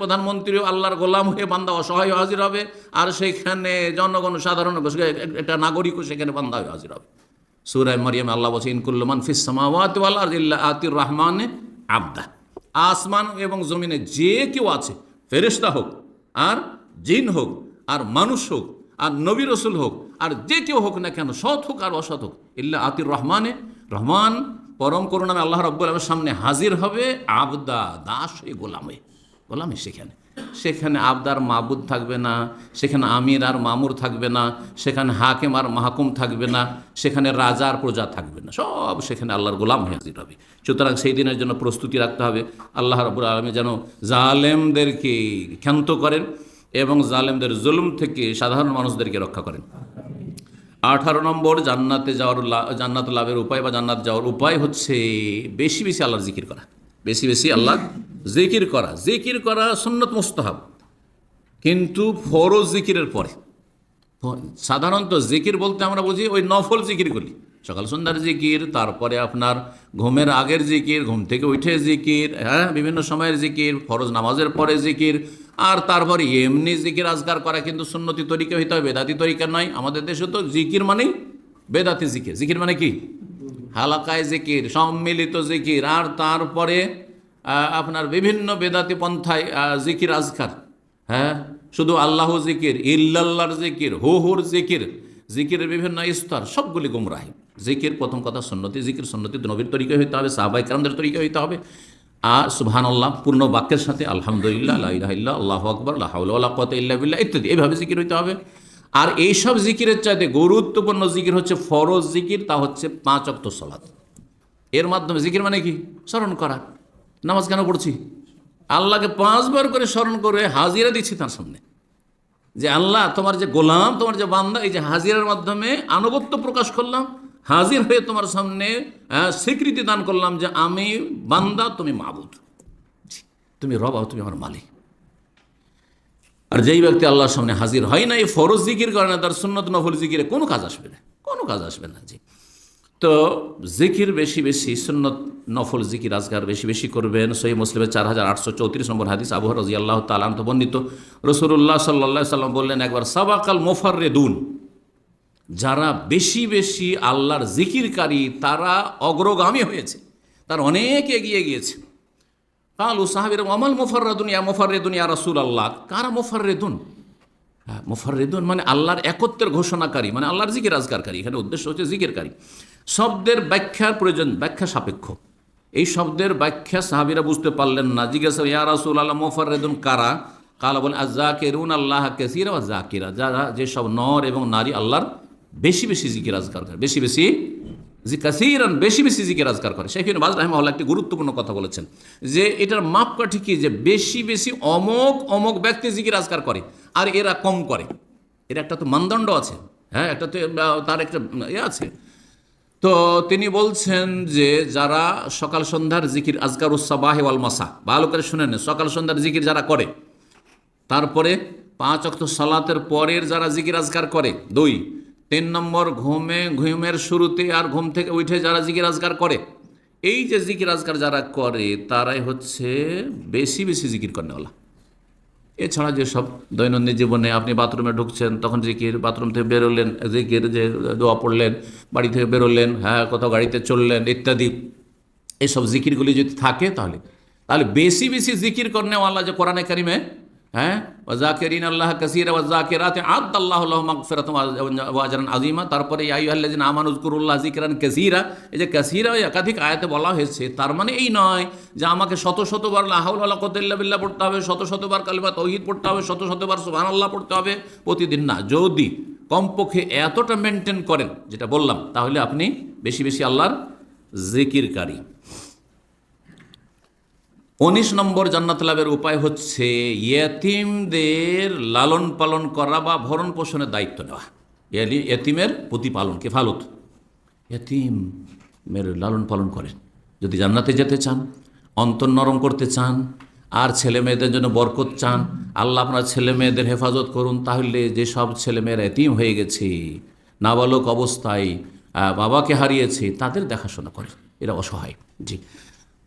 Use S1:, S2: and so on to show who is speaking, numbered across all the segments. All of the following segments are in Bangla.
S1: প্রধানমন্ত্রীও আল্লাহর গোলাম হয়ে বান্দা অসহায় হাজির হবে। আর সেখানে জনগণ, সাধারণ একটা নাগরিকও সেখানে বান্দা হয়ে হাজির হবে। সুরায় মারিয়াম আল্লাহ বলছে ইনকুল্লমান ফিসামাওয়াত আতির রহমানে আবদা। আসমান এবং জমিনে যে কেউ আছে, ফেরেশতা হোক, আর জিন হোক, আর মানুষ হোক, আর নবী রসুল হোক, আর যে কেউ হোক না কেন, সৎ হোক আর অসৎ হোক, ইল্লা আতির রহমানে, রহমান, পরম করুণামে আল্লাহ রব্বুল আলমের সামনে হাজির হবে আবদা, দাস হয়ে গোলামে গোলামে সেখানে। সেখানে আবদার মাবুদ থাকবে না, সেখানে আমির আর মামুর থাকবে না, সেখানে হাকিম আর মাহকুম থাকবে না, সেখানে রাজা আর প্রজা থাকবে না। সব সেখানে আল্লাহর গোলাম হাজির হবে। সুতরাং সেই দিনের জন্য প্রস্তুতি রাখতে হবে। আল্লাহ রবুল আলমী যেন জালেমদেরকে ক্ষান্ত করেন এবং জালেমদের জুলুম থেকে সাধারণ মানুষদেরকে রক্ষা করেন। আঠারো নম্বর, জান্নাতে যাওয়ার জান্নাত লাভের উপায় বা জান্নাত যাওয়ার উপায় হচ্ছে বেশি বেশি আল্লাহর জিকির করা। বেশি বেশি আল্লাহ জিকির করা জিকির করা সুন্নত মুস্তাহাব। কিন্তু ফরজ জিকিরের পরে, সাধারণত জিকির বলতে আমরা বুঝি ওই নফল জিকিরগুলি সকাল সন্ধ্যার জিকির, তারপরে আপনার ঘুমের আগের জিকির, ঘুম থেকে উঠে জিকির হ্যাঁ বিভিন্ন সময়ের জিকির, ফরজ নামাজের পরে জিকির, আর তারপরে এমনি জিকির আজগার করা কিন্তু সুন্নতি তরিকা হইতে হবে, বেদাতি তরিকা নয়। আমাদের দেশে তো জিকির মানেই বেদাতি জিকির। জিকির মানে কি? হালাকায় জিকির, সম্মিলিত জিকির, আর তারপরে আপনার বিভিন্ন বেদাতি পন্থায় জিকির আজকার। হ্যাঁ? শুধু আল্লাহ জিকির, ইল্লাল্লাহর জিকির হু হুর জিকির, জিকিরের বিভিন্ন স্তর, সবগুলি গুমরাহি। জিকির প্রথম কথা সন্নতি, জিকির সন্নতি নবীর তরিকা হইতে হবে সাহাবাই কালামদের তরিকা হইতে হবে। আর সুবহান আল্লাহ পূর্ণ বাক্যের সাথে আলহামদুলিল্লাহ আল্লাহ আল্লাহ আকবর আল্লাহ কত ইত্যাদি। এইভাবে জিকির হইতে হবে। আর এইসব জিকিরের চাইতে গুরুত্বপূর্ণ জিকির হচ্ছে ফরজ জিকির, তা হচ্ছে পাঁচ অক্ত সলাদ এর মাধ্যমে জিকির মানে কি? স্মরণ করা। নামাজ কেন পড়ছি? আল্লাহকে পাঁচবার করে স্মরণ করে হাজিরা দিচ্ছি তার সামনে। যে আল্লাহ, তোমার যে গোলাম, তোমার যে বান্দা, এই যে হাজিরার মাধ্যমে আনুগত্য প্রকাশ করলাম, হাজির হয়ে তোমার সামনে স্বীকৃতি দান করলাম যে আমি বান্দা, তুমি মাবুদ। তুমি রবা তুমি আমার মালিক। আর যেই ব্যক্তি আল্লাহর সামনে হাজির হয় না এই ফরজ জিকির করে না, তার সুন্নত নফল জিকিরে কোনো কাজ আসবে না, কোনো কাজ আসবে না। জি। তো জিকির বেশি বেশি, সুন্নত নফল জিকির আজগার বেশি বেশি করবেন। সহি মুসলিমের চার হাজার আটশো চৌত্রিশ নম্বর হাদিস, আবু রাজি আল্লাহ তালাম তো বর্ণিত। রসুল্লাহ সাল্লা সাল্লাম বললেন, একবার সাবাকাল মোফাররেদুন। যারা বেশি বেশি আল্লাহর জিকিরকারী, তারা অগ্রগামী হয়েছে। তার অনেক এগিয়ে গিয়েছে। কালু সাহাবির অমাল মোফাররেদুন ইয়া মোফাররেদুন ইয়া রাসুল আল্লাহ কারা মোফাররেদুন? মোফাররেদুন মানে আল্লাহর একত্রের ঘোষণাকারী মানে আল্লাহর জিকির আজগারকারী। এখানে উদ্দেশ্য হচ্ছে জিকিরকারী। শব্দের ব্যাখ্যার প্রয়োজন, ব্যাখ্যা সাপেক্ষ। এই শব্দের ব্যাখ্যা সাহাবিরা বুঝতে পারলেন না। জিজ্ঞাসা ইয়ারাসুল আল্লাহ মুফারিদুন কারা? কালা বলেন আজাকেরুন আল্লাহ কেসিরা বা জাকিরা যারা যেসব নর এবং নারী আল্লাহর বেশি বেশি জিকির আজগার করে বেশি বেশি জি কাসিরান বেশি বেশি জিকির আজগার করে। সেখানে বাজ রাহিমাহুল্লাহ একটি গুরুত্বপূর্ণ কথা বলেছেন যে, এটার মাপকাঠি কি? যে, বেশি বেশি অমক অমক ব্যক্তি জিকির আজগার করে, আর এরা কম করে। এর একটা তো মানদণ্ড আছে হ্যাঁ? একটা তো তার একটা ইয়ে আছে। তো তিনি বলছেন যে, যারা সকাল সন্ধ্যার জিকির আজকার উৎসাবাহ ওয়াল মাসা ভালো করে শুনে নেন, সকাল সন্ধ্যার জিকির যারা করে, তারপরে পাঁচ অক্ত সালাতের পরের যারা জিকির আজকার করে, দুই তিন নম্বর ঘুমে, ঘুমের শুরুতে আর ঘুম থেকে উঠে যারা জিকির আজকার করে, এই যে জিকির আজকার যারা করে, তারাই হচ্ছে বেশি বেশি জিকির করেনওয়ালা এছাড়া যেসব দৈনন্দিন জীবনে আপনি বাথরুমে ঢুকছেন, তখন জিকির, বাথরুম থেকে বেরোলেন, জিকির যে দোয়া পড়লেন, বাড়ি থেকে বেরোলেন হ্যাঁ কোথাও গাড়িতে চললেন, ইত্যাদি এইসব জিকিরগুলি যদি থাকে তাহলে তাহলে বেশি বেশি জিকির করনেওয়ালা যে কোরআনে কারিমে হ্যাঁ? ওয়াজাকিরিন আল্লাহ কাসিরা ওয়াজাকিরাতে আদ আল্লাহ মাগফিরাতুম ওয়াজরান আজিমা তারপরে আইয়ুহাল্লাযিনা আমানু যকুরুল্লাহ যিকরান কাসীরা। এই যে কাসীরা একাধিক আয়াতে বলা হয়েছে, তার মানে এই নয় যে আমাকে শত শতবার লা হাওলা ওয়ালা কুওয়াতা ইল্লা বিল্লাহ পড়তে হবে, শত শতবার কালিমা তাওহীদ পড়তে হবে, শত শতবার সুবহানাল্লাহ পড়তে হবে, প্রতিদিন না। যদি কমপক্ষে এতটা মেনটেন করেন, যেটা বললাম, তাহলে আপনি বেশি বেশি আল্লাহর জিকিরকারী। উনিশ নম্বর জান্নাত লাভের উপায় হচ্ছে ইয়েতিমদের লালন পালন করা বা ভরণ পোষণের দায়িত্ব নেওয়া। ইয়েতিমের প্রতিপালন কেফালত ইয়েতিমের লালন পালন করেন। যদি জান্নাতে যেতে চান, অন্তর নরম করতে চান, আর ছেলে মেয়েদের জন্য বরকত চান, আল্লাহ আপনার ছেলে মেয়েদের হেফাজত করুন, তাহলে যেসব ছেলেমেয়েরা এতিম হয়ে গেছে, নাবালক অবস্থায় বাবাকে হারিয়েছে, তাদের দেখাশোনা করেন। এরা অসহায়। জি।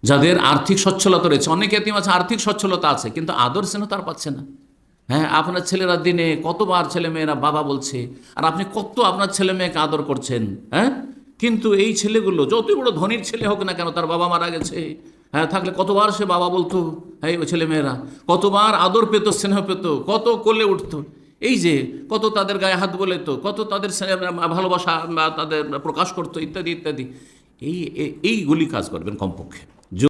S1: যাদের আর্থিক সচ্ছলতা রয়েছে, অনেক এতিম আছে, আর্থিক সচ্ছলতা আছে, কিন্তু আদর স্নেহ তার পাচ্ছে না। হ্যাঁ আপনার ছেলেরা দিনে কতবার ছেলে মেয়েরা বাবা বলছে, আর আপনি কত আপনার ছেলে মেয়েকে আদর করছেন? হ্যাঁ? কিন্তু এই ছেলেগুলো, যতই বড় ধনীর ছেলে হোক না কেন, তার বাবা মারা গেছে। হ্যাঁ থাকলে কতবার সে বাবা বলতো হ্যাঁ ওই ছেলে মেয়েরা কতবার আদর পেত, স্নেহ পেত, কত কোলে উঠতো। এই যে, কত তাদের গায়ে হাত বলে তো কত তাদের ভালোবাসা বা তাদের প্রকাশ করতো, ইত্যাদি ইত্যাদি। এই, এইগুলি কাজ করবেন কমপক্ষে।